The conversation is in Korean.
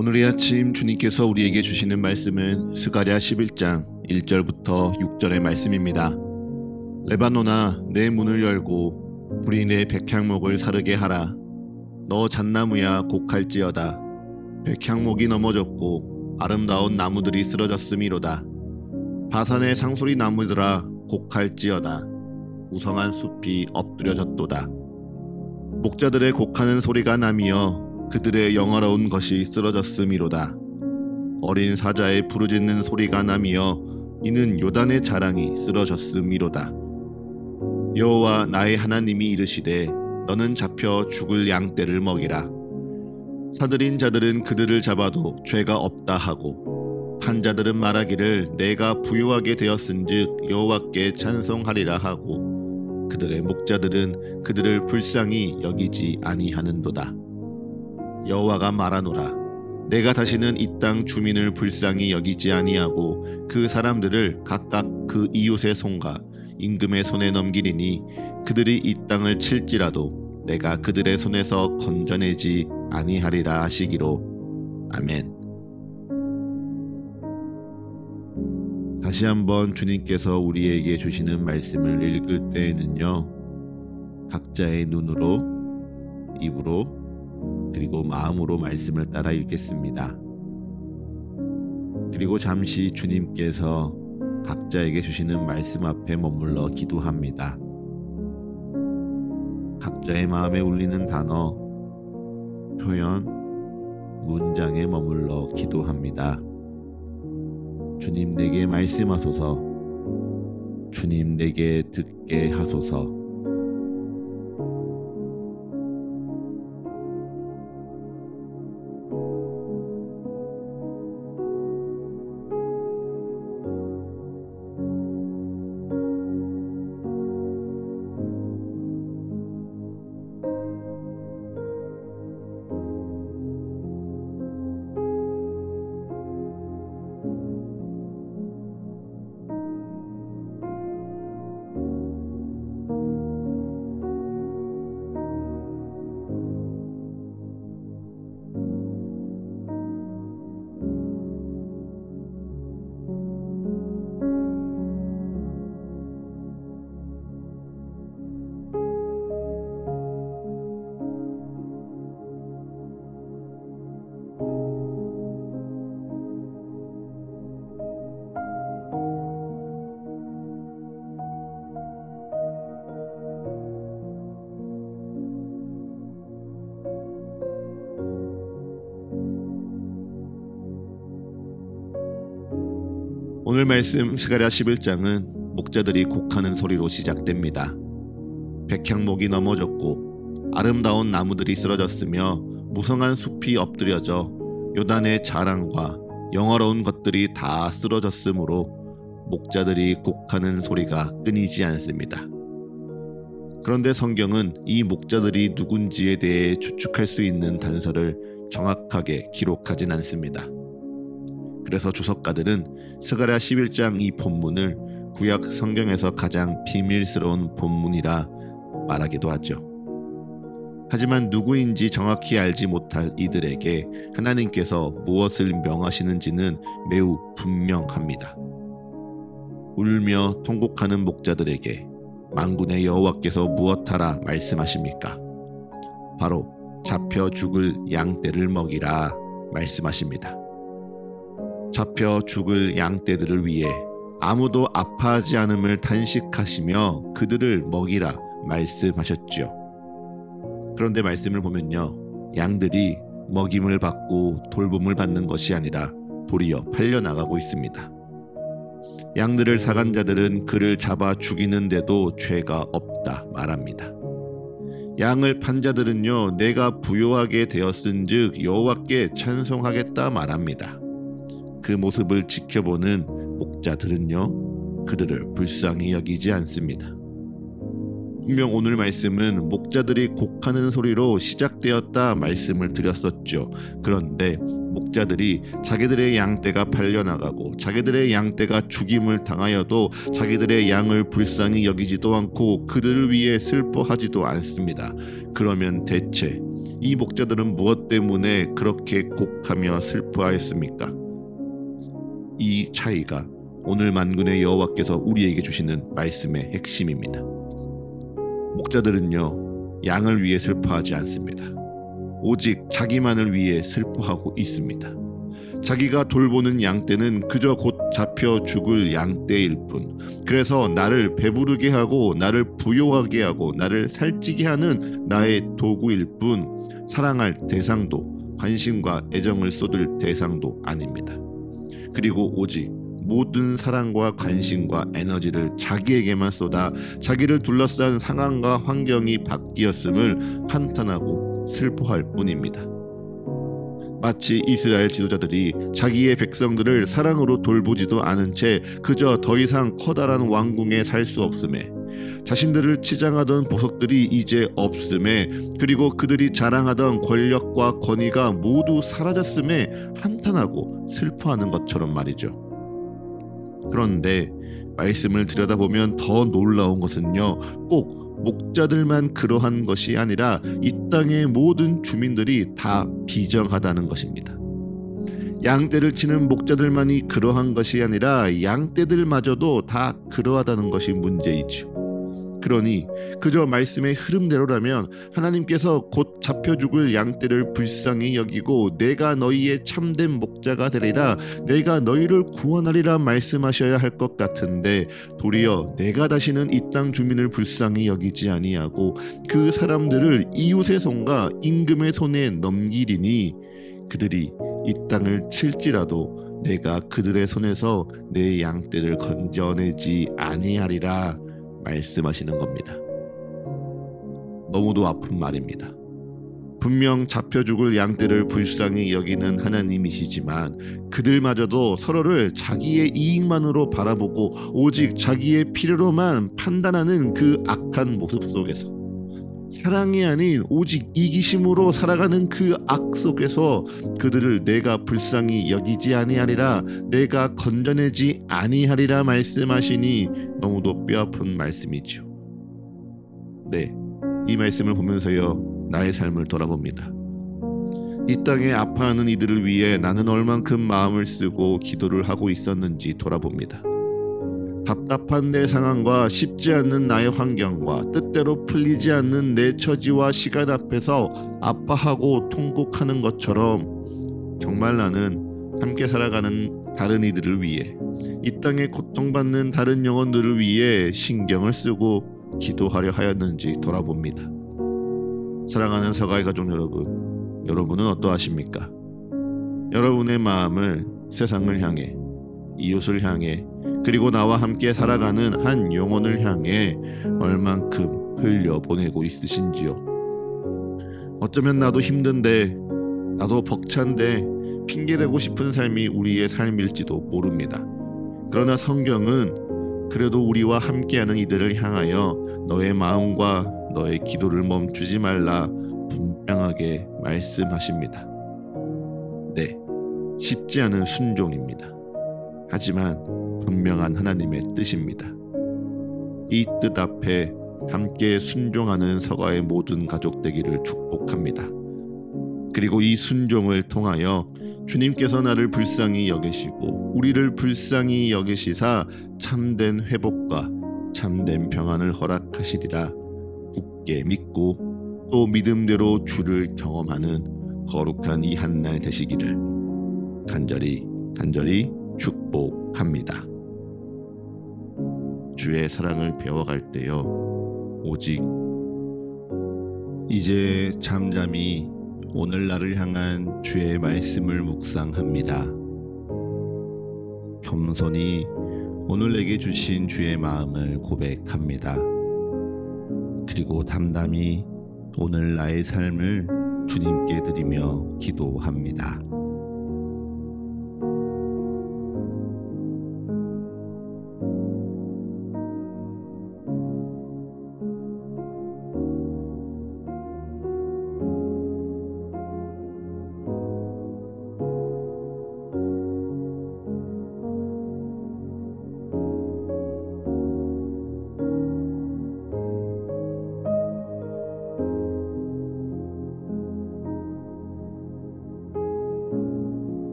오늘 이 아침 주님께서 우리에게 주시는 말씀은 스가랴 11장 1절부터 6절의 말씀입니다. 레바노나 내 문을 열고 불이 내 백향목을 사르게 하라. 너 잣나무야 곡할지어다. 백향목이 넘어졌고 아름다운 나무들이 쓰러졌음이로다. 바산의 상소리 나무들아 곡할지어다. 우성한 숲이 엎드려졌도다. 목자들의 곡하는 소리가 나미어 그들의 영화로운 것이 쓰러졌음이로다. 어린 사자의 부르짖는 소리가 나미어 이는 요단의 자랑이 쓰러졌음이로다. 여호와 나의 하나님이 이르시되 너는 잡혀 죽을 양떼를 먹이라. 사들인 자들은 그들을 잡아도 죄가 없다 하고 판자들은 말하기를 내가 부유하게 되었은즉 여호와께 찬송하리라 하고 그들의 목자들은 그들을 불쌍히 여기지 아니하는도다. 여호와가 말하노라 내가 다시는 이 땅 주민을 불쌍히 여기지 아니하고 그 사람들을 각각 그 이웃의 손과 임금의 손에 넘기리니 그들이 이 땅을 칠지라도 내가 그들의 손에서 건져내지 아니하리라 하시기로 아멘. 다시 한번 주님께서 우리에게 주시는 말씀을 읽을 때에는요, 각자의 눈으로, 입으로, 그리고 마음으로 말씀을 따라 읽겠습니다. 그리고 잠시 주님께서 각자에게 주시는 말씀 앞에 머물러 기도합니다. 각자의 마음에 울리는 단어, 표현, 문장에 머물러 기도합니다. 주님 내게 말씀하소서. 주님 내게 듣게 하소서. 오늘 말씀 스가랴 11장은 목자들이 곡하는 소리로 시작됩니다. 백향목이 넘어졌고 아름다운 나무들이 쓰러졌으며 무성한 숲이 엎드려져 요단의 자랑과 영화로운 것들이 다 쓰러졌으므로 목자들이 곡하는 소리가 끊이지 않습니다. 그런데 성경은 이 목자들이 누군지에 대해 추측할 수 있는 단서를 정확하게 기록하진 않습니다. 그래서 주석가들은 스가랴 11장 이 본문을 구약 성경에서 가장 비밀스러운 본문이라 말하기도 하죠. 하지만 누구인지 정확히 알지 못할 이들에게 하나님께서 무엇을 명하시는지는 매우 분명합니다. 울며 통곡하는 목자들에게 만군의 여호와께서 무엇하라 말씀하십니까? 바로 잡혀 죽을 양떼를 먹이라 말씀하십니다. 잡혀 죽을 양떼들을 위해 아무도 아파하지 않음을 단식하시며 그들을 먹이라 말씀하셨지요. 그런데 말씀을 보면요. 양들이 먹임을 받고 돌봄을 받는 것이 아니라 도리어 팔려나가고 있습니다. 양들을 사간 자들은 그를 잡아 죽이는데도 죄가 없다 말합니다. 양을 판 자들은요 내가 부요하게 되었은즉 여호와께 찬송하겠다 말합니다. 그 모습을 지켜보는 목자들은요 그들을 불쌍히 여기지 않습니다. 분명 오늘 말씀은 목자들이 곡하는 소리로 시작되었다 말씀을 드렸었죠. 그런데 목자들이 자기들의 양떼가 팔려나가고 자기들의 양떼가 죽임을 당하여도 자기들의 양을 불쌍히 여기지도 않고 그들을 위해 슬퍼하지도 않습니다. 그러면 대체 이 목자들은 무엇 때문에 그렇게 곡하며 슬퍼하였습니까? 이 차이가 오늘 만군의 여호와께서 우리에게 주시는 말씀의 핵심입니다. 목자들은요 양을 위해 슬퍼하지 않습니다. 오직 자기만을 위해 슬퍼하고 있습니다. 자기가 돌보는 양 떼는 그저 곧 잡혀 죽을 양 떼일 뿐. 그래서 나를 배부르게 하고 나를 부요하게 하고 나를 살찌게 하는 나의 도구일 뿐 사랑할 대상도 관심과 애정을 쏟을 대상도 아닙니다. 그리고 오직 모든 사랑과 관심과 에너지를 자기에게만 쏟아 자기를 둘러싼 상황과 환경이 바뀌었음을 한탄하고 슬퍼할 뿐입니다. 마치 이스라엘 지도자들이 자기의 백성들을 사랑으로 돌보지도 않은 채 그저 더 이상 커다란 왕궁에 살 수 없음에 자신들을 치장하던 보석들이 이제 없음에 그리고 그들이 자랑하던 권력과 권위가 모두 사라졌음에 한탄하고 슬퍼하는 것처럼 말이죠. 그런데 말씀을 들여다보면 더 놀라운 것은요. 꼭 목자들만 그러한 것이 아니라 이 땅의 모든 주민들이 다 비정하다는 것입니다. 양떼를 치는 목자들만이 그러한 것이 아니라 양떼들마저도 다 그러하다는 것이 문제이죠. 그러니 그저 말씀의 흐름대로라면 하나님께서 곧 잡혀 죽을 양떼를 불쌍히 여기고 내가 너희의 참된 목자가 되리라 내가 너희를 구원하리라 말씀하셔야 할 것 같은데 도리어 내가 다시는 이 땅 주민을 불쌍히 여기지 아니하고 그 사람들을 이웃의 손과 임금의 손에 넘기리니 그들이 이 땅을 칠지라도 내가 그들의 손에서 내 양떼를 건져내지 아니하리라 말씀하시는 겁니다. 너무도 아픈 말입니다. 분명 잡혀 죽을 양떼를 불쌍히 여기는 하나님이시지만 그들마저도 서로를 자기의 이익만으로 바라보고 오직 자기의 필요로만 판단하는 그 악한 모습 속에서 사랑이 아닌 오직 이기심으로 살아가는 그 악 속에서 그들을 내가 불쌍히 여기지 아니하리라 내가 건져내지 아니하리라 말씀하시니 너무도 뼈아픈 말씀이죠. 네, 이 말씀을 보면서요 나의 삶을 돌아봅니다. 이 땅에 아파하는 이들을 위해 나는 얼만큼 마음을 쓰고 기도를 하고 있었는지 돌아봅니다. 답답한 내 상황과 쉽지 않는 나의 환경과 뜻대로 풀리지 않는 내 처지와 시간 앞에서 아파하고 통곡하는 것처럼 정말 나는 함께 살아가는 다른 이들을 위해 이 땅에 고통받는 다른 영혼들을 위해 신경을 쓰고 기도하려 하였는지 돌아봅니다. 사랑하는 서가의 가족 여러분, 여러분은 어떠하십니까? 여러분의 마음을 세상을 향해, 이웃을 향해, 그리고 나와 함께 살아가는 한 영혼을 향해 얼만큼 흘려보내고 있으신지요? 어쩌면 나도 힘든데, 나도 벅찬데, 핑계대고 싶은 삶이 우리의 삶일지도 모릅니다. 그러나 성경은 그래도 우리와 함께하는 이들을 향하여 너의 마음과 너의 기도를 멈추지 말라 분명하게 말씀하십니다. 네, 쉽지 않은 순종입니다. 하지만 분명한 하나님의 뜻입니다. 이 뜻 앞에 함께 순종하는 서가의 모든 가족 되기를 축복합니다. 그리고 이 순종을 통하여 주님께서 나를 불쌍히 여기시고 우리를 불쌍히 여기시사 참된 회복과 참된 평안을 허락하시리라 굳게 믿고 또 믿음대로 주를 경험하는 거룩한 이 한 날 되시기를 간절히 간절히 축복합니다. 주의 사랑을 배워갈 때요. 오직 이제 잠잠히 오늘날을 향한 주의 말씀을 묵상합니다. 겸손히 오늘 내게 주신 주의 마음을 고백합니다. 그리고 담담히 오늘 나의 삶을 주님께 드리며 기도합니다.